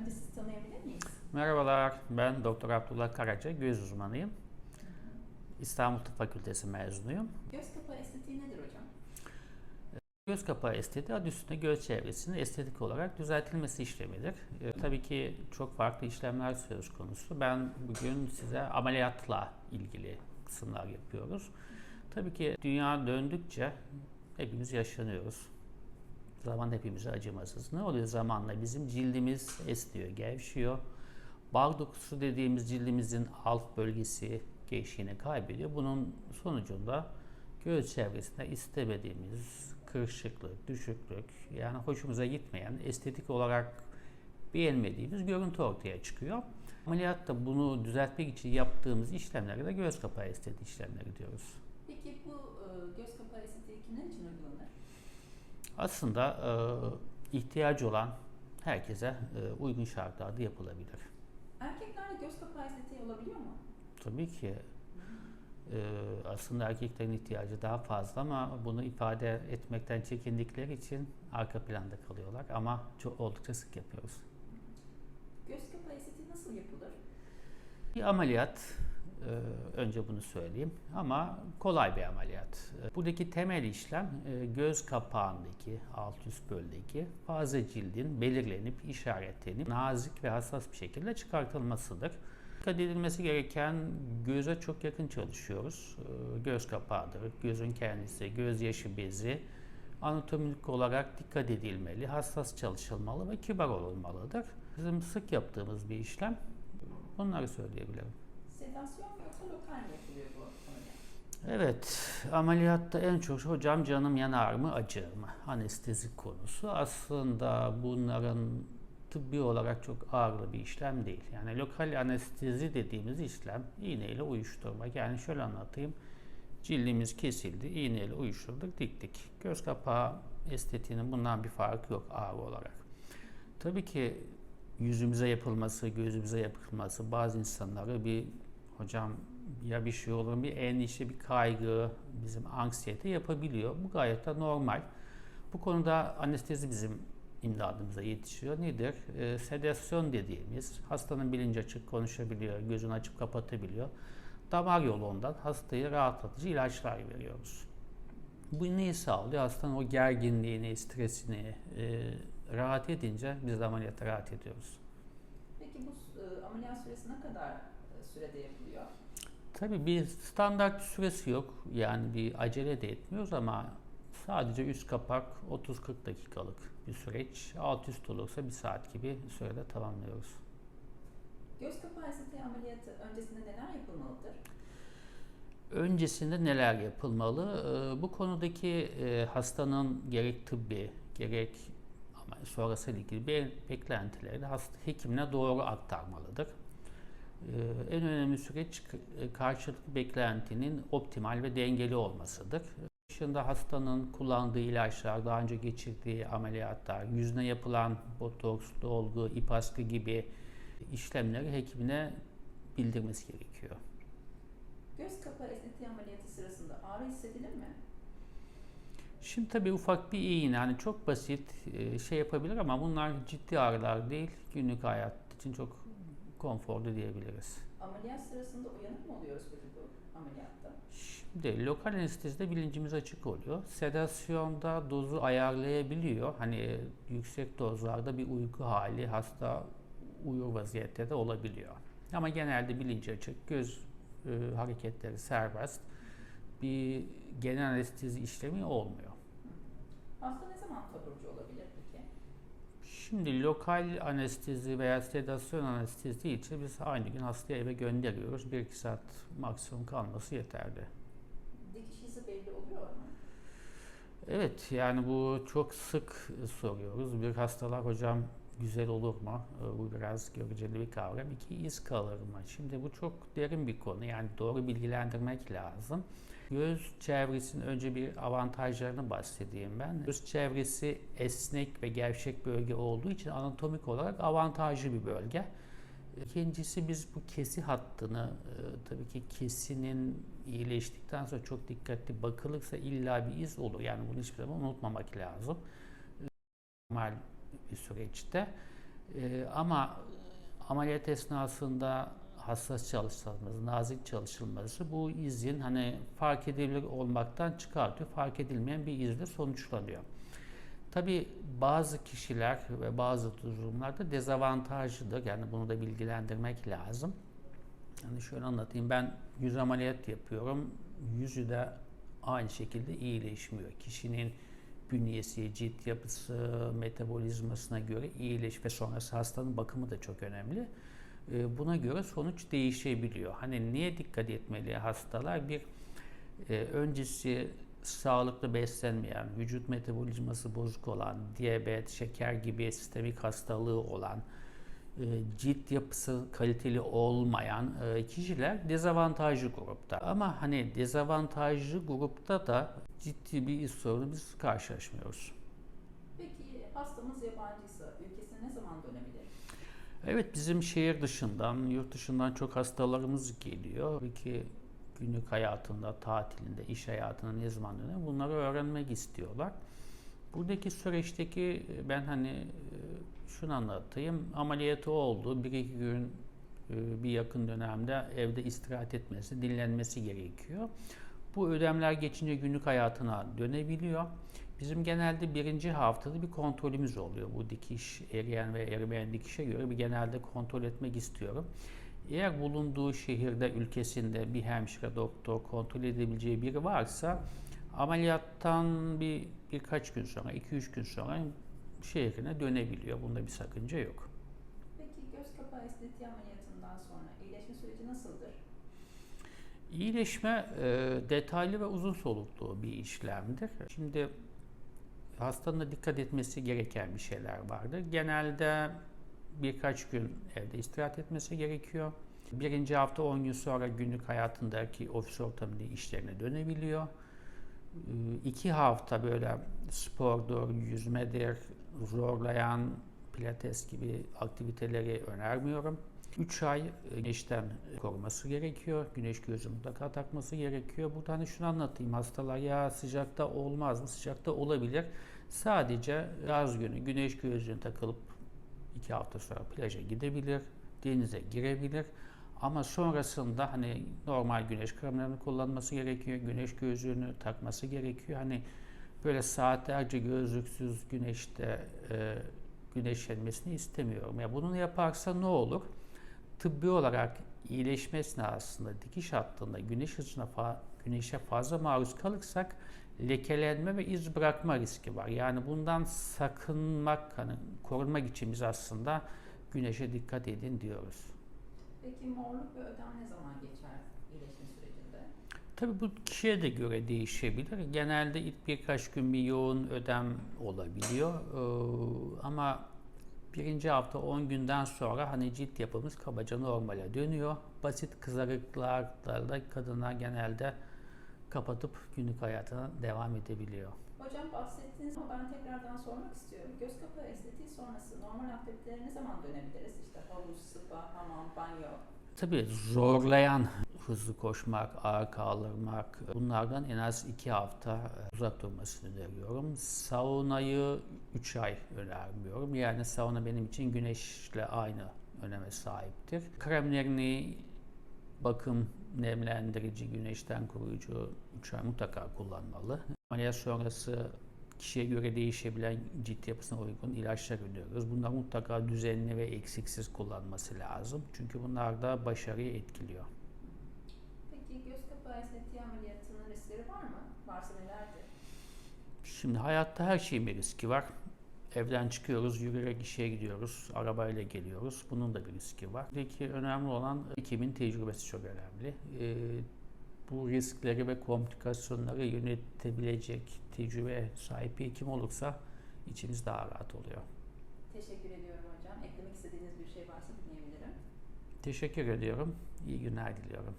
Önce sizi tanıyabilir miyiz? Merhabalar, ben Doktor Abdullah Karaca, göz uzmanıyım. İstanbul Tıp Fakültesi mezunuyum. Göz kapağı estetiği nedir hocam? Göz kapağı estetiği adı üstünde göz çevresinin estetik olarak düzeltilmesi işlemidir. E, tabii ki çok farklı işlemler söz konusu. Ben bugün size ameliyatla ilgili kısımlar yapıyoruz. Tabii ki dünya döndükçe hepimiz yaşlanıyoruz. Zaman hepimize acımasız. Ne oluyor zamanla? Bizim cildimiz esniyor, gevşiyor. Bağ dokusu dediğimiz cildimizin alt bölgesi gevşeğini kaybediyor. Bunun sonucunda göz çevresinde istemediğimiz kırışıklık, düşüklük, yani hoşumuza gitmeyen, estetik olarak beğenmediğimiz görüntü ortaya çıkıyor. Ameliyatta bunu düzeltmek için yaptığımız işlemlere de göz kapağı estetik işlemleri diyoruz. Peki bu e, göz kapağı estetiği kimler için uygulanır? Aslında e, ihtiyacı olan herkese e, uygun şartlarda yapılabilir. Erkeklerde göz kapağı estetiği olabiliyor mu? Tabii ki e, aslında erkeklerin ihtiyacı daha fazla ama bunu ifade etmekten çekindikleri için arka planda kalıyorlar ama çok oldukça sık yapıyoruz. Göz kapağı estetiği nasıl yapılır? Bir ameliyat, önce bunu söyleyeyim ama kolay bir ameliyat. E, Buradaki temel işlem e, göz kapağındaki, alt üst böldeki fazla cildin belirlenip, işaretlenip nazik ve hassas bir şekilde çıkartılmasıdır. Dikkat edilmesi gereken göze çok yakın çalışıyoruz. E, Göz kapağıdır, gözün kendisi, gözyaşı bezi anatomik olarak dikkat edilmeli, hassas çalışılmalı ve kibar olunmalıdır. Bizim sık yaptığımız bir işlem. Bunları söyleyebilirim. Sedasyon mu yoksa lokal mi yapılıyor bu ameliyat? Evet, ameliyatta en çok hocam canım yanar mı, acır mı? Anestezi konusu. Aslında bunların tıbbi olarak çok ağırlı bir işlem değil. Yani lokal anestezi dediğimiz işlem iğneyle uyuşturmak. Yani şöyle anlatayım. Cildimiz kesildi, iğneyle uyuşturduk, diktik. Göz kapağı estetiğinin bundan bir farkı yok ağır olarak. Tabii ki yüzümüze yapılması, gözümüze yapılması bazı insanları bir hocam ya bir şey olur bir endişe, bir kaygı, bizim anksiyete yapabiliyor. Bu gayet de normal. Bu konuda anestezi bizim imdadımıza yetişiyor. Nedir? Ee, sedasyon dediğimiz hastanın bilinci açık konuşabiliyor, gözünü açıp kapatabiliyor. Damar yolundan hastaya rahatlatıcı ilaçlar veriyoruz. Bu neyi sağlıyor? Hastanın o gerginliğini, stresini e, rahat edince biz de ameliyatta rahat ediyoruz. Peki bu e, ameliyat süresi ne kadar e, sürede yapılıyor? Tabii bir standart bir süresi yok. Yani bir acele de etmiyoruz ama sadece üst kapak 30-40 dakikalık bir süreç. Alt üst olursa bir saat gibi sürede tamamlıyoruz. Göz kapağı estetiği ameliyatı öncesinde neler yapılmalıdır? Öncesinde neler yapılmalı? Ee, Bu konudaki e, hastanın gerek tıbbi gerek ama sonrası ile ilgili be- beklentileri de hasta hekimine doğru aktarmalıdır. Ee, En önemli süreç k- karşılıklı beklentinin optimal ve dengeli olmasıdır. Dışında hastanın kullandığı ilaçlar, daha önce geçirdiği ameliyatlar, yüzüne yapılan botoks, dolgu, ip askı gibi işlemleri hekimine bildirmesi gerekiyor. Göz kapağı estetiği ameliyatı sırasında ağrı hissedilir mi? Şimdi tabii ufak bir iğne, hani çok basit e, şey yapabilir ama bunlar ciddi ağrılar değil. Günlük hayat için çok konforlu diyebiliriz. Ameliyat sırasında uyanık mı oluyoruz peki bu ameliyatta? Şimdi lokal anestezide bilincimiz açık oluyor. Sedasyonda dozu ayarlayabiliyor. Hani e, yüksek dozlarda bir uyku hali hasta uyur vaziyette de olabiliyor. Ama genelde bilinci açık, göz e, hareketleri serbest. Bir genel anestezi işlemi olmuyor. Hasta ne zaman taburcu olabilir peki? Şimdi lokal anestezi veya sedasyon anestezi için biz aynı gün hastayı eve gönderiyoruz. 1-2 saat maksimum kalması yeterli. Dikiş izi belli oluyor mu? Evet yani bu çok sık soruyoruz. Bir hastalar hocam güzel olur mu? Ee, Bu biraz göreceli bir kavram. İki iz kalır mı? Şimdi bu çok derin bir konu. Yani doğru bilgilendirmek lazım. Göz çevresinin önce bir avantajlarını bahsedeyim ben. Göz çevresi esnek ve gevşek bölge olduğu için anatomik olarak avantajlı bir bölge. İkincisi biz bu kesi hattını e, tabii ki kesinin iyileştikten sonra çok dikkatli bakılırsa illa bir iz olur. Yani bunu hiçbir zaman unutmamak lazım. Normal bir süreçte. Ee, ama ameliyat esnasında hassas çalışılması, nazik çalışılması bu izin hani fark edilebilir olmaktan çıkartıyor. Fark edilmeyen bir izle sonuçlanıyor. Tabii bazı kişiler ve bazı durumlarda dezavantajlıdır. Yani bunu da bilgilendirmek lazım. Yani şöyle anlatayım. Ben yüz ameliyat yapıyorum. Yüzü de aynı şekilde iyileşmiyor. Kişinin bünyesi, cilt yapısı, metabolizmasına göre iyileş ve sonrası hastanın bakımı da çok önemli. Ee, Buna göre sonuç değişebiliyor. Hani niye dikkat etmeli hastalar? Bir e, öncesi sağlıklı beslenmeyen, vücut metabolizması bozuk olan, diyabet, şeker gibi sistemik hastalığı olan, e, cilt yapısı kaliteli olmayan e, kişiler dezavantajlı grupta. Ama hani dezavantajlı grupta da ciddi bir sorunu biz karşılaşmıyoruz. Peki hastamız yabancıysa ülkesine ne zaman dönebilir? Evet bizim şehir dışından, yurt dışından çok hastalarımız geliyor. Peki günlük hayatında, tatilinde, iş hayatında ne zaman döner bunları öğrenmek istiyorlar. Buradaki süreçteki ben hani e, şunu anlatayım. Ameliyatı oldu. Bir iki gün e, bir yakın dönemde evde istirahat etmesi, dinlenmesi gerekiyor. Bu ödemler geçince günlük hayatına dönebiliyor. Bizim genelde birinci haftada bir kontrolümüz oluyor. Bu dikiş, eriyen ve erimeyen dikişe göre bir genelde kontrol etmek istiyorum. Eğer bulunduğu şehirde, ülkesinde bir hemşire, doktor kontrol edebileceği biri varsa ameliyattan bir birkaç gün sonra, 2-3 gün sonra şehrine dönebiliyor. Bunda bir sakınca yok. Peki göz kapağı estetiği ameliyatından sonra iyileşme süreci nasıldır? İyileşme e, detaylı ve uzun soluklu bir işlemdir. Şimdi hastanın da dikkat etmesi gereken bir şeyler vardır. Genelde birkaç gün evde istirahat etmesi gerekiyor. Birinci hafta 10 gün sonra günlük hayatındaki ofis ortamında işlerine dönebiliyor. Ee, İki hafta böyle spordur, yüzmedir, zorlayan pilates gibi aktiviteleri önermiyorum. 3 ay güneşten koruması gerekiyor. Güneş gözü mutlaka takması gerekiyor. Burada hani şunu anlatayım. Hastalar ya sıcakta olmaz mı? Sıcakta olabilir. Sadece yaz günü güneş gözlüğünü takılıp 2 hafta sonra plaja gidebilir. Denize girebilir. Ama sonrasında hani normal güneş kremlerini kullanması gerekiyor. Güneş gözlüğünü takması gerekiyor. Hani böyle saatlerce gözlüksüz güneşte e, güneşlenmesini istemiyorum. Ya bunu yaparsa ne olur? Tıbbi olarak iyileşme esnasında dikiş hattında güneş ışığına fa- güneşe fazla maruz kalırsak lekelenme ve iz bırakma riski var. Yani bundan sakınmak, hani korunmak için biz aslında güneşe dikkat edin diyoruz. Peki morluk ve ödem ne zaman geçer iyileşme sürecinde? Tabii bu kişiye de göre değişebilir. Genelde ilk birkaç gün bir yoğun ödem olabiliyor. Ee, ama birinci hafta 10 günden sonra hani cilt yapımız kabaca normale dönüyor. Basit kızarıklarla da kadınlar genelde kapatıp günlük hayatına devam edebiliyor. Hocam bahsettiğiniz ama ben tekrardan sormak istiyorum. Göz kapağı estetiği sonrası normal aktivitelere ne zaman dönebiliriz? İşte havuz, spa, hamam, banyo. Tabii zorlayan hızlı koşmak, ağır kaldırmak bunlardan en az iki hafta uzak durmasını öneriyorum. Saunayı 3 ay önermiyorum. Yani sauna benim için güneşle aynı öneme sahiptir. Kremlerini bakım, nemlendirici, güneşten koruyucu 3 ay mutlaka kullanmalı. Ameliyat sonrası kişiye göre değişebilen cilt yapısına uygun ilaçlar öneriyoruz. Bunlar mutlaka düzenli ve eksiksiz kullanması lazım. Çünkü bunlar da başarıyı etkiliyor. Peki göz kapağı estetiği ameliyatının riskleri var mı? Varsa nelerdir? Şimdi hayatta her şeyin bir riski var. Evden çıkıyoruz, yürüyerek işe gidiyoruz, arabayla geliyoruz. Bunun da bir riski var. Peki önemli olan hekimin tecrübesi çok önemli. Ee, bu riskleri ve komplikasyonları yönetebilecek tecrübe sahip bir hekim olursa içimiz daha rahat oluyor. Teşekkür ediyorum hocam. Eklemek istediğiniz bir şey varsa dinleyebilirim. Teşekkür ediyorum. İyi günler diliyorum.